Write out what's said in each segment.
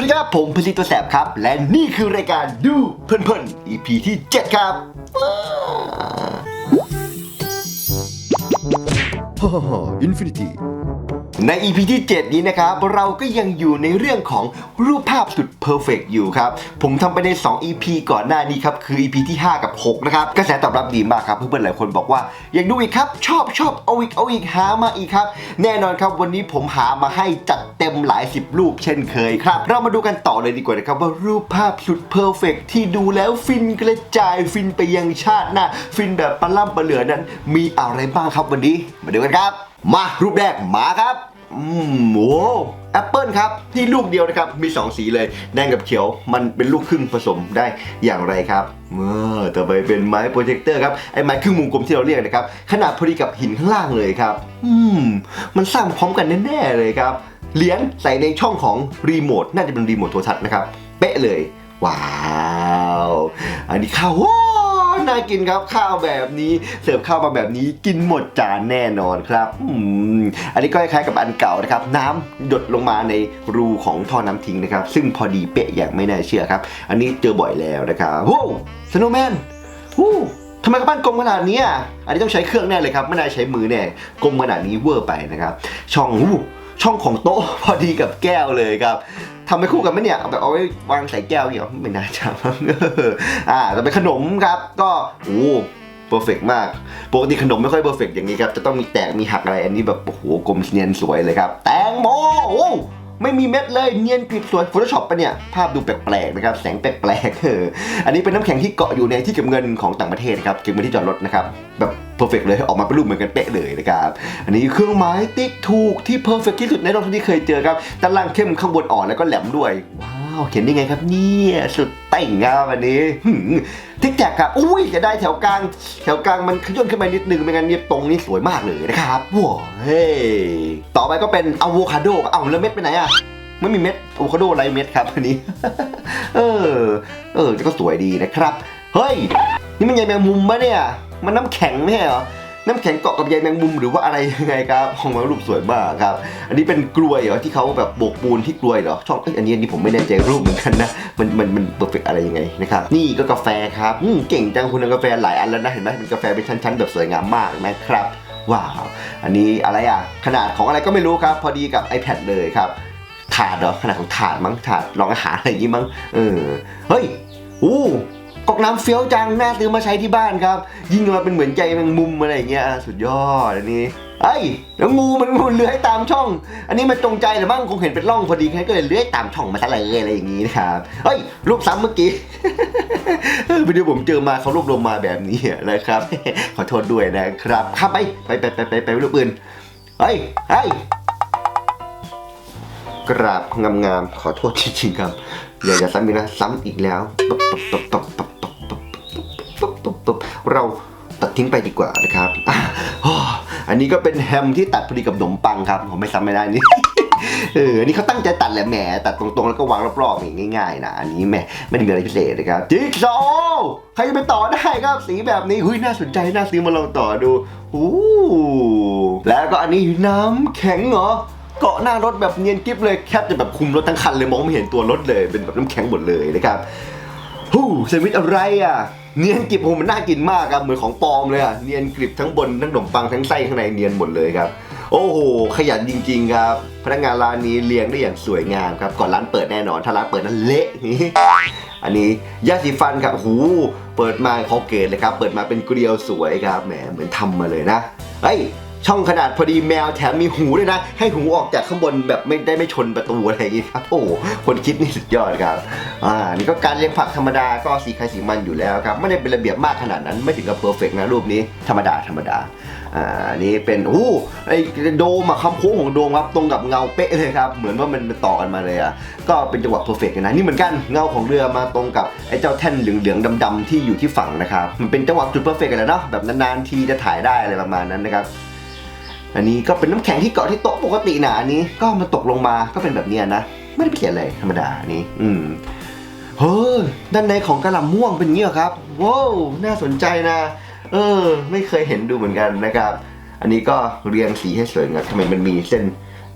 วัสดีครับ ผมพลิตตัวแสบครับ และนี่คือรายการดูเพื่อนๆ EP ที่ 7 ครับฮ่าฮ่าอินฟินิตี้ ใน EP ที่ 7 นี้นะครับ เราก็ยังอยู่ในเรื่องของรูปภาพสุดเพอร์เฟกอยู่ครับ ผมทำไปใน 2 EP ก่อนหน้านี้ครับ คือ EP ที่ 5 กับ 6 นะครับ กระแสตอบรับดีมากครับ เพื่อนๆหลายคนบอกว่า อยากดูอีกครับ ชอบชอบเอาอีกเอาอีกหามาอีกครับ แน่นอนครับวันนี้ผมหามาให้จัดเต็มหลายสิบรูปเช่นเคยครับ เรามาดูกันต่อเลยดีกว่านะครับว่ารูปภาพสุดเพอร์เฟกที่ดูแล้วฟินกระจายฟินไปยังชาติหน้าฟินแบบปลาล่ำปลาเหลือนั้น มีอะไรบ้างครับวันนี้มาดูกันครับ มารูปแรกมาครับ อืมโอ้แอปเปิลครับที่ลูกเดียวนะครับมี 2 สีเลย แดงกับเขียวมันเป็นลูกครึ่งผสมได้อย่างไรครับเมื่อต่อไปเป็นไม้โปรเจคเตอร์ครับไอ้ไม้ครึ่งวงกลมที่เราเรียกนะครับขนาดพอดีกับหินข้างล่างเลยครับ อืมมันสร้างพร้อมกันแน่ๆเลยครับเหรียญใส่ในช่องของรีโมทน่าจะเป็นรีโมทโทรทัศน์นะครับเป๊ะเลย ว้าว อันนี้ข้าวว้าว น่ากินครับข้าวแบบนี้ เสิร์ฟข้าวมาแบบนี้กินหมดจานแน่นอนครับอืมอันนี้ก็คล้ายๆกับอันเก่านะครับ น้ำหยดลงมาในรูของท่อน้ำทิ้งนะครับ ซึ่งพอดีเป๊ะอย่างไม่น่าเชื่อครับ อันนี้เจอบ่อยแล้วนะครับโอ้สโนว์แมนวู้ทำไมกับบ้นกลมขนาดนี้อะอันนี้ต้องใช้เครื่องแน่เลยครับ ไม่น่าใช้มือแน่กลมขนาดนี้เวอร์ไปนะครับ ช่องวู้ ช่องของโต๊ะพอดีกับแก้วเลยครับทำไปคู่กันไหมเนี่ยเอาแบบเอาไว้วางใส่แก้วเนี่ยไม่น่าจะอ่าแต่เป็นขนมครับก็โอ้เพอร์เฟกมาก ปกติขนมไม่ค่อยเพอร์เฟกอย่างนี้ครับ จะต้องมีแตกมีหักอะไร อันนี้แบบ โอ้โห กลมเนียนสวยเลยครับ แตงโมโอ้ ไม่มีเม็ดเลยเนียนผิดสวย Photoshop ปะเนี่ย ภาพดูแปลกๆนะครับ แสงแปลกๆเอออันนี้เป็นน้ำแข็งที่เกาะอยู่ในที่เก็บเงินของต่างประเทศครับเก็บเงินที่จอดรถนะครับ แบบเพอร์เฟกเลยออกมาเป็นรูปเหมือนกันเป๊ะเลยนะครับอันนี้เครื่องหมายติ๊กถูกที่เพอร์เฟกที่สุดในโลกที่เคยเจอครับด้านล่างเข้มข้างบนอ่อนแล้วก็แหลมด้วยว้า เขียนได้ไงครับเนี่ยสุดเต่งครับอันนี้หืมทิกแท็กครับอุ้ยจะได้แถวกลาง แถวกลางมันขย่นขึ้นมานิดนึงไม่งั้นเนี่ยตรงนี้สวยมากเลยนะครับว้าวเฮ้ต่อไปก็เป็นอะโวคาโดเอ้าแล้วเม็ดไปไหนอะไม่มีเม็ดอะโวคาโดไรเม็ดครับอันนี้ เออ เออก็สวยดีนะครับ เฮ้ย นี่มันใยแมงมุมมะเนี่ย มันน้ำแข็งไม่ใช่เหรอ น้ำแข็งเกาะกับใยแมงมุมหรือว่าอะไรยังไงครับของมันรูปสวยมากครับ อันนี้เป็นกลวยเหรอที่เขาแบบโบกปูนที่กลวยเหรอช่องเอ้ยอันนี้อันนี้ผมไม่แน่ใจรูปเหมือนกันนะมันมันมันเปอร์เฟกอะไรยังไงนะครับนี่ก็กาแฟครับอืมเก่งจังคุณทำกาแฟหลายอันแล้วนะเห็นไหมเป็นกาแฟเป็นชั้นๆแบบสวยงามมากนะครับว้าวอันนี้อะไรอะขนาดของอะไรก็ไม่รู้ครับ พอดีกับ iPad เลยครับถาดเหรอขนาดของถาดมั้งถาดรองอาหารอะไรอย่างงี้มั้งเออเฮ้ยอู้ ก๊อกน้ำเฟี้ยวจังน่าซื้อมาใช้ที่บ้านครับ ยิ่งมาเป็นเหมือนใจแมงมุมอะไรอย่างเงี้ยสุดยอดอันนี้เอ้ยแล้วงูมันงูเลื้อยตามช่อง อันนี้มันจงใจหรือมั้งคงเห็นเป็นร่องพอดีแค่ก็เลยเลื้อยตามช่องมาซะเลยอะไรอย่างงี้นะครับเฮ้ยรูปซ้ำเมื่อกี้วิดีโอผมเจอมาเขารวบรวมมาแบบนี้นะครับ ขอโทษด้วยนะครับข้าไปไปไปไปไปไปรูปอื่นเฮ้ยเฮ้ยกราบงามๆขอโทษจริงๆครับอย่าอย่าซ้ำอีกนะซ้ำอีกแล้วปั๊บปั๊บปั๊บปั๊บ ปั๊บเราตัดทิ้งไปดีกว่านะครับอันนี้ก็เป็นแฮมที่ตัดพอดีกับขนมปังครับผมไม่ซ้ำไม่ได้นี่เอออันนี้เขาตั้งใจตัดแหละแหมตัดตรงๆ แล้วก็วางรอบๆอย่างง่ายๆนะอันนี้แหมไม่ได้มีอะไรพิเศษนะครับจิ๊กซอว์ใครจะไปต่อได้ครับสีแบบนี้หุ้ยน่าสนใจน่าซื้อมาลองต่อดูอู้แล้วก็อันนี้น้ำแข็งเหรอเกาะหน้ารถแบบเนียนกริบเลยแคบจะแบบคุมรถทั้งคันเลยมองไม่เห็นตัวรถเลยเป็นแบบน้ำแข็งหมดเลยนะครับ ฮู้แซนด์วิชอะไรอะ เนียนกริบโหมันน่ากินมากครับ เหมือนของปลอมเลยอะ เนียนกริบทั้งบนทั้งขนมปังทั้งไส้ข้างในเนียนหมดเลยครับ โอ้โห ขยันจริงๆครับ พนักงานร้านนี้เลี้ยงได้อย่างสวยงามครับ ก่อนร้านเปิดแน่นอน ถ้าร้านเปิดนั้นเละอันนี้ยาสีฟันครับหู เปิดมาคอเกตเลยครับ เปิดมาเป็นเกลียวสวยครับ แหม เหมือนทำมาเลยนะ เฮ้ย ช่องขนาดพอดีแมวแถมมีหูด้วยนะ ให้หูออกจากข้างบนแบบไม่ได้ไม่ชนประตูอะไรอย่างงี้ครับโอ้คนคิดนี่สุดยอดครับอ่านี่ก็การเลี้ยงผักธรรมดาก็สีใครสีมันอยู่แล้วครับไม่ได้เป็นระเบียบมากขนาดนั้นไม่ถึงกับเพอร์เฟกนะรูปนี้ธรรมดาธรรมดาอ่านี่เป็นโอ้ไอโดมอะคำโค้งของโดมครับตรงกับเงาเป๊ะเลยครับเหมือนว่ามันมันต่อกันมาเลยอะก็เป็นจังหวะเพอร์เฟกนะนี่เหมือนกันเงาของเรือมาตรงกับไอ้เจ้าแท่นเหลืองๆดำๆที่อยู่ที่ฝั่งนะครับมันเป็นจังหวะจุดเพอร์เฟกกันแล้วเนาะแบบนานๆทีจะถ่ายได้อะไรประมาณนั้นนะครับ อันนี้ก็เป็นน้ำแข็งที่เกาะที่โต๊ะปกตินะอันนี้ก็มันตกลงมาก็เป็นแบบเนี้ยนะ ไม่ได้เปลี่ยนอะไรธรรมดาอันนี้ อืมเฮ้ยด้านในของกระหล่ำม่วงเป็นอย่างนี้เหรอครับว้าวน่าสนใจนะ เออ ไม่เคยเห็นดูเหมือนกันนะครับ อันนี้ก็เรียงสีให้สวยงามทำไมมันมีเส้น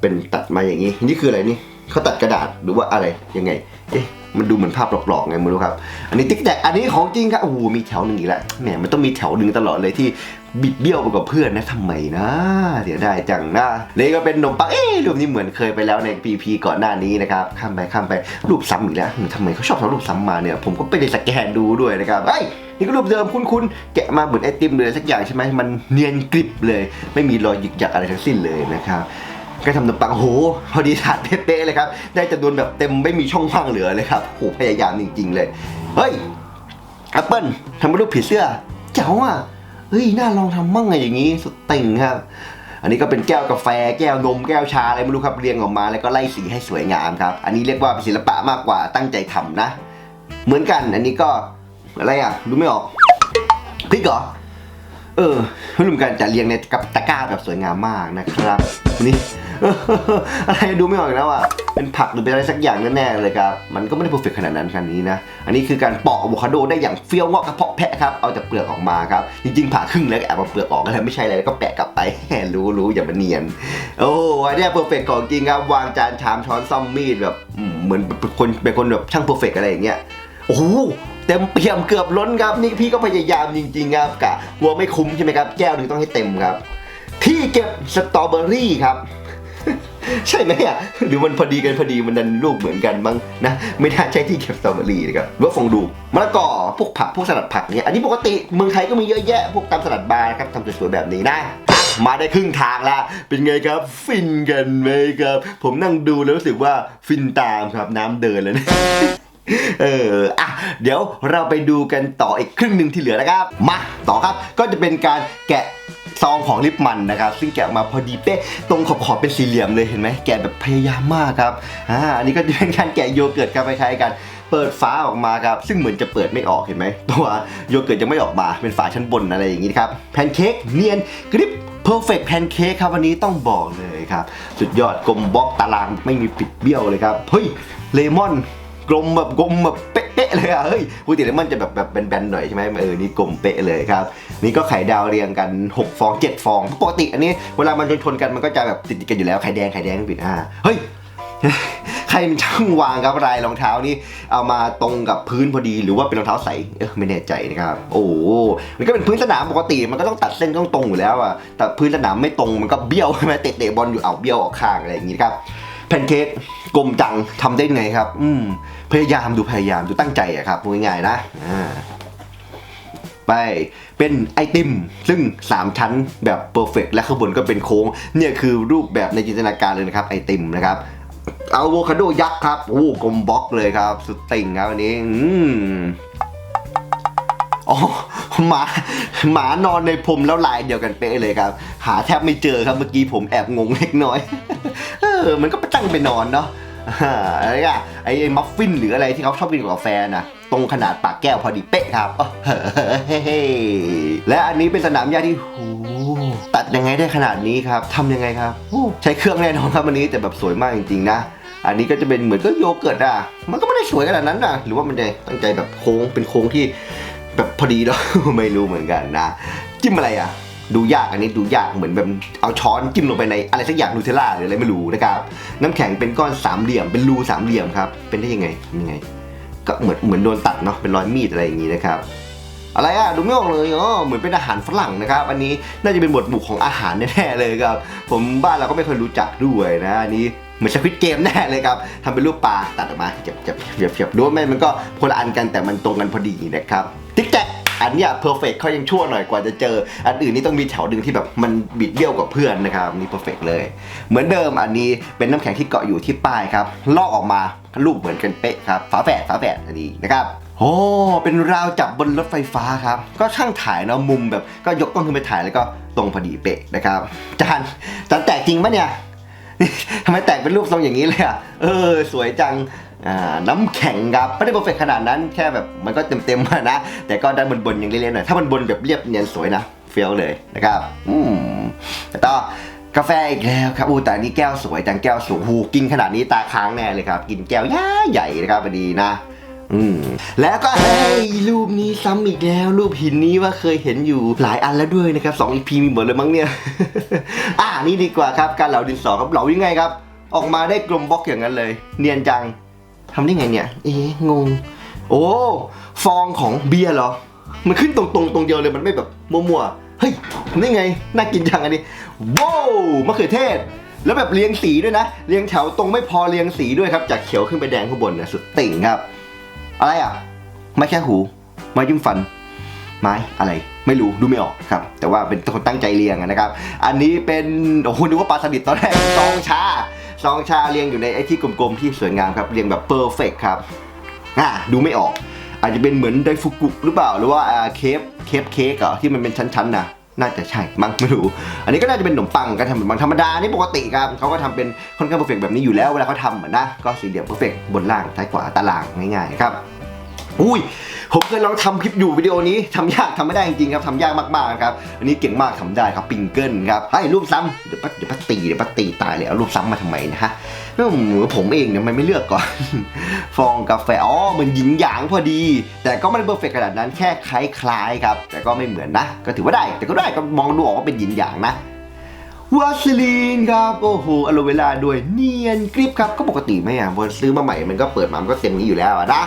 เป็นตัดมาอย่างนี้ นี่คืออะไรนี่เขาตัดกระดาษหรือว่าอะไรยังไง เอ๊ะ มันดูเหมือนภาพหลอกๆไงไม่รู้ครับ อันนี้ติ๊กแตกอันนี้ของจริงครับโอ้โหมีแถวหนึ่งอีกแล้วแหมมันต้องมีแถวหนึ่งตลอดเลยที่บิดเบี้ยวไปกับเพื่อนนะทำไมนะเดี๋ยวได้จังนะนี่ก็เป็นนมปังเอ๊รูปนี้เหมือนเคยไปแล้วใน PP ก่อนหน้านี้นะครับข้ามไปข้ามไปรูปซ้ำอีกแล้วทำไมเขาชอบทำรูปซ้ำมาเนี่ยผมก็ไปได้สแกนดูด้วยนะครับเฮ้ยนี่ก็รูปเดิมคุ้นๆแกะมาเหมือนไอติมเลยสักอย่างใช่ไหมมันเนียนกริบเลย ไม่มีรอยหยิกหยักอะไรทั้งสิ้นเลยนะครับ ก็ทำขนมปังโหพอดีถาดเป๊ะๆเลยครับ ได้จำนวนแบบเต็มไม่มีช่องว่างเหลือเลยครับโหพยายามจริง ๆ เลย เฮ้ยแอปเปิลทำเป็นรูปผีเสื้อเจ๋วอะเฮ้ยน่าลองทำมั่งไงอย่างนี้สุดติ่งครับ อันนี้ก็เป็นแก้วกาแฟ แก้วนมแก้วชาอะไรไม่รู้ครับเรียงออกมาแล้วก็ไล่สีให้สวยงามครับ อันนี้เรียกว่าเป็นศิลปะมากกว่าตั้งใจทำนะ เหมือนกันอันนี้ก็อะไรอะดูไม่ออกพริกเหรอเออไม่รู้เหมือนกันจะเรียงในกับตะกร้าแบบสวยงามมากนะครับนี่ อะไรดูไม่ออกอีกแล้วอะ เป็นผักหรือเป็นอะไรสักอย่างแน่ๆเลยครับ มันก็ไม่ได้เพอร์เฟกขนาดนั้นคันนี้นะ อันนี้คือการปอกอะโวคาโดได้อย่างเฟี้ยวงอกกระเพาะแพะครับ เอาจากเปลือกออกมาครับ จริงๆผ่าครึ่งแล้วก็แอบเอาเปลือกออกแล้วไม่ใช่อะไรแล้วก็แปะกลับไป รู้รู้อย่ามาเนียน โอ้อันเนี้เพอร์เฟกของจริงครับ วางจานชามช้อนซ่อมมีดแบบเหมือนเป็นคนเป็นคนแบบช่างเพอร์เฟกอะไรอย่างเงี้ย โอ้โหเต็มเปี่ยมเกือบล้นครับ นี่พี่ก็พยายามจริงๆครับกะกลัวไม่คุ้มใช่ไหมครับ แก้วหนึ่งต้องให้เต็มครับ ที่เก็บสตรอเบอรี่ครับ ใช่ไหมอะ หรือมันพอดีกันพอดีมันดันลูกเหมือนกันมั้งนะ ไม่น่าใช่ที่เก็บสตรอเบอรี่นะครับหรือว่าฟองดูมะละกอพวกผักพวกสลัดผักเนี่ยอันนี้ปกติเมืองไทยก็มีเยอะแยะพวกตำสลัดบาร์นะครับทำสวยๆแบบนี้นะอะมาได้ครึ่งทางแล้ว เป็นไงครับ ฟินกันไหมครับ ผมนั่งดูแล้วรู้สึกว่าฟินตามครับน้ำเดินเลยนะเออ อะ เดี๋ยวเราไปดูกันต่ออีกครึ่งหนึ่งที่เหลือนะครับ มา ต่อครับ ก็จะเป็นการแกะ ซองของลิปมันนะครับ ซึ่งแกะออกมาพอดีเป๊ะตรงขอบขอบเป็นสี่เหลี่ยมเลยเห็นไหมแกะแบบพยายามมากครับอ่าอันนี้ก็จะเป็นการแกะโยเกิร์ตครับคล้ายๆกันเปิดฝาออกมาครับ ซึ่งเหมือนจะเปิดไม่ออกเห็นไหมตัวโยเกิร์ตยังไม่ออกมาเป็นฝาชั้นบนอะไรอย่างนี้ครับแพนเค้กเนียนกริบเพอร์เฟกต์แพนเค้กครับวันนี้ต้องบอกเลยครับ สุดยอดกลมบล็อกตารางไม่มีปิดเบี้ยวเลยครับ เฮ้ยเลมอนกลมแบบกลมแบบเป๊ะ ๆเลยอะเฮ้ยปกติเลมอนจะแบบแบบแบนๆหน่อยใช่ไหมเออนี่กลมเป๊ะเลยครับนี่ก็ไข่ดาวเรียงกัน 6 ฟอง 7 ฟองปกติอันนี้เวลามันชนๆกันมันก็จะแบบติดๆกันอยู่แล้วไข่แดงไข่แดงปิดอ่าเฮ้ยใครมันช่างวางครับลายรองเท้านี่เอามาตรงกับพื้นพอดีหรือว่าเป็นรองเท้าใสเออไม่แน่ใจนะครับ โอ้โหมันก็เป็นพื้นสนามปกติมันก็ต้องตัดเส้นต้องตรงอยู่แล้วอะแต่พื้นสนามไม่ตรงมันก็เบี้ยวใช่ไหมเตะเตะบอลอยู่เอาเบี้ยวออกข้างอะไรอย่างงี้ครับ แพนเค้กกลมจังทำได้ไงครับ อืมพยายามดูพยายามดูตั้งใจอะครับพูดง่ายๆนะอ่าไปเป็นไอติม ซึ่ง 3 ชั้นแบบเพอร์เฟกและข้างบนก็เป็นโค้ง เนี่ยคือรูปแบบในจินตนาการเลยนะครับไอติมนะครับอะโวคาโดยักษ์ครับโอ้กลมบล็อกเลยครับ สุดติ่งครับอันนี้อืมอ๋อหมาหมานอนในพรมแล้วลายเดียวกันเป๊ะเลยครับ หาแทบไม่เจอครับเมื่อกี้ผมแอบงงเล็กน้อยเออมันก็ไปตั้งไปนอนเนาะอะไรอะไอ้ไอมัฟฟินหรืออะไรที่เขาชอบกินกับกาแฟนะตรงขนาดปากแก้วพอดีเป๊ะครับเฮ้และอันนี้เป็นสนามหญ้าที่โหตัดยังไงได้ขนาดนี้ครับทำยังไงครับ ใช้เครื่องแน่นอนครับอันนี้แต่แบบสวยมากจริงๆนะอันนี้ก็จะเป็นเหมือนก็โยเกิร์ตอะ มันก็ไม่ได้สวยขนาดนั้นนะหรือว่ามันจะตั้งใจแบบโค้งเป็นโค้งที่แบบพอดีเนาะไม่รู้เหมือนกันนะ จิ้มอะไรอะ ดูยากอันนี้ดูยากเหมือนแบบเอาช้อนจิ้มลงไปในอะไรสักอย่างนูเทลล่าหรืออะไรไม่รู้นะครับน้ำแข็งเป็นก้อนสามเหลี่ยมเป็นรูสามเหลี่ยมครับเป็นได้ยังไงยังไง ก็เหมือนเหมือนโดนตัดเนาะเป็นรอยมีดอะไรอย่างนี้นะครับอะไรอะดูไม่ออกเลยอ๋อเหมือนเป็นอาหารฝรั่งนะครับ อันนี้น่าจะเป็นบทหมู่ของอาหารแน่ๆเลยครับ ผมบ้านเราก็ไม่เคยรู้จักด้วยนะอันนี้เหมือนสควิตเกมแน่เลยครับทำเป็นรูปปลาตัดออกมาเจ็บเจ็บเจ็บเจ็บดูว่าแม่มันก็คนละอันกันแต่มันตรงกันพอดีนะครับติ๊กแจ๊ก อันเนี้ยเพอร์เฟกเขายังชั่วหน่อยกว่าจะเจอ อันอื่นนี่ต้องมีแถวดึงที่แบบมันบิดเบี้ยวกว่าเพื่อนนะครับนี่เพอร์เฟกเลย เหมือนเดิมอันนี้เป็นน้ำแข็งที่เกาะอยู่ที่ป้ายครับลอกออกมารูปเหมือนกันเป๊ะครับฝาแฝดฝาแฝดอันนี้นะครับโอ้เป็นราวจับบนรถไฟฟ้าครับ ก็ช่างถ่ายเนาะมุมแบบก็ยกกล้องขึ้นไปถ่ายแล้วก็ตรงพอดีเป๊ะนะครับจานจานแตกจริงปะเนี่ยทำไมแตกเป็นรูปทรงอย่างนี้เลยอะเออ สวยจัง น้ำแข็งครับไม่ได้เพอร์เฟกขนาดนั้นแค่แบบมันก็เต็มๆมานะ แต่ก็ด้านบนๆยังเล็กๆหน่อยถ้ามันบนแบบเรียบเนียนสวยนะเฟี้ยวเลยนะครับอืมแล้วก็กาแฟอีกแล้วครับอู้แต่นี้แก้วสวยจังแก้วสูงหูกินขนาดนี้ตาค้างแน่เลยครับ กินแก้วย่าใหญ่นะครับพอดีนะอืมแล้วก็เฮ้ยรูปนี้ซ้ำอีกแล้ว รูปหินนี้ว่าเคยเห็นอยู่หลายอันแล้วด้วยนะครับสองอีพีมีหมดเลยมั้งเนี่ย อ่านี่ดีกว่าครับการเหลาดินสอครับเหลายังไงครับ ออกมาได้กลมบล็อกอย่างนั้นเลย เนียนจัง ทำได้ไงเนี่ย เอ๊ะงง โอ้ ฟองของเบียร์เหรอ มันขึ้นตรงๆตรงเดียวเลยมันไม่แบบมั่วๆ เฮ้ยทำได้ไง น่ากินจังอันนี้ ว้าวมะเขือเทศ แล้วแบบเรียงสีด้วยนะ เรียงแถวตรงไม่พอเรียงสีด้วยครับ จากเขียวขึ้นไปแดงข้างบนนะสุดติ่งครับ อะไรอะ ไม่แค่หูไม้ยิ้มฟัน ไม้อะไรไม่รู้ดูไม่ออกครับ แต่ว่าเป็นคนตั้งใจเรียงนะครับ อันนี้เป็นโอ้โหนึกว่าปลาสลิดตอนแรกซองชา ซองชาเรียงอยู่ในไอ้ที่กลมๆที่สวยงามครับเรียงแบบเพอร์เฟกครับอ่าดูไม่ออก อาจจะเป็นเหมือนไดฟุกุหรือเปล่าหรือว่าเคฟเคฟเค้กเหรอที่มันเป็นชั้นๆนะน่าจะใช่มั้งไม่รู้ อันนี้ก็น่าจะเป็นขนมปังกันทำเหมือนธรรมดานี่ปกติครับเขาก็ทำเป็นค่อนข้างเพอร์เฟกแบบนี้อยู่แล้วเวลาเขาทำเหมือนนะก็สี่เหลี่ยมเพอร์เฟกบนล่างท้ายขวาตารางง่ายๆครับ อุ้ย ผมเคยลองทำคลิปอยู่วิดีโอนี้ทำยากทำไม่ได้จริงๆครับทำยากมากๆครับ อันนี้เก่งมากทำได้ครับปิงเกิลครับให้รูปซ้ำเดี๋ยวป้าเดี๋ยวป้าตีเดี๋ยวป้าตีตายเลยเอารูปซ้ำมาทำไมนะฮะอืมผมเองเนี่ยมันไม่เลือกก่อน ฟองกาแฟอ๋อมือนหยินหยางพอดี แต่ก็ไม่ได้เพอร์เฟกขนาดนั้นแค่คล้ายๆครับ แต่ก็ไม่เหมือนนะ ก็ถือว่าได้ แต่ก็ได้ก็มองดูออกว่าเป็นหยินหยางนะวาสลีนครับโอ้โหอโลเวลาด้วยเนียนกริปครับก็ปกติไหมอะพอซื้อมาใหม่มันก็เปิดมามันก็เต็มนี้อยู่แล้วนะ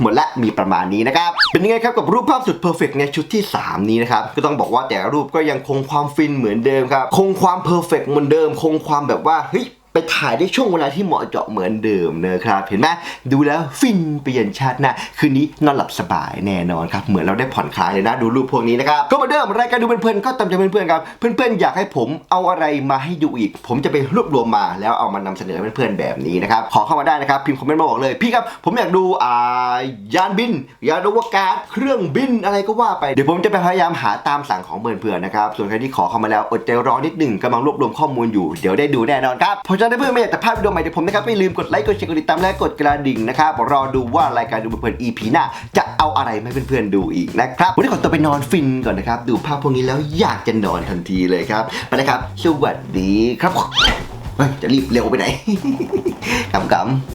หมดละมีประมาณนี้นะครับ เป็นยังไงครับกับรูปภาพสุดเพอร์เฟกต์ในชุดที่ 3 นี้นะครับ ก็ต้องบอกว่าแต่ละรูปก็ยังคงความฟินเหมือนเดิมครับ คงความเพอร์เฟกต์เหมือนเดิม คงความแบบว่าเฮ้ย ไปถ่ายได้ช่วงเวลาที่เหมาะเจาะเหมือนเดิมนะครับ เห็นไหมดูแล้วฟินไปยันชาติหนะคืนนี้นอนหลับสบายแน่นอนครับ เหมือนเราได้ผ่อนคลายเลยนะดูรูปพวกนี้นะครับ ก็เหมาเดิมรายการดูเพลินๆก็ตามใจเพื่อนๆครับ เพื่อนๆอยากให้ผมเอาอะไรมาให้ดูอีก ผมจะไปรวบรวมมาแล้วเอามานำเสนอเพื่อนๆแบบนี้นะครับ ขอเข้ามาได้นะครับ พิมพ์คอมเมนต์มาบอกเลยพี่ครับผมอยากดูอ่ายานบิน ยานอวกาศเครื่องบินอะไรก็ว่าไปเดี๋ยวผมจะไปพยายามหาตามสั่งของเพื่อนๆนะครับส่วนใครที่ขอเข้ามาแล้วอดใจรอนิดหนึ่งกำลังรวบรวมข้อมูลอยู่เดี๋ยวได้ดูแน่นอนครับเพราะฉะนั้เพื่อนไม่อยากจะพลาดวิดีโอใหม่จากผมนะครับไม่ลืมกดไลค์กดแชร์กดติดตามและกดกระดิ่งนะครับรอดูว่ารายการดูเพื่อน EP หน้า จะเอาอะไรมาให้เพื่อนๆดูอีกนะครับวันนี้ขอตัวไปนอนฟินก่อนนะครับดูภาพพวกนี้แล้วอยากจะนอนทันทีเลยครับไปเลยครับสวัสดีครับเฮ้ยจะรีบเร็วไปไหนกำกำ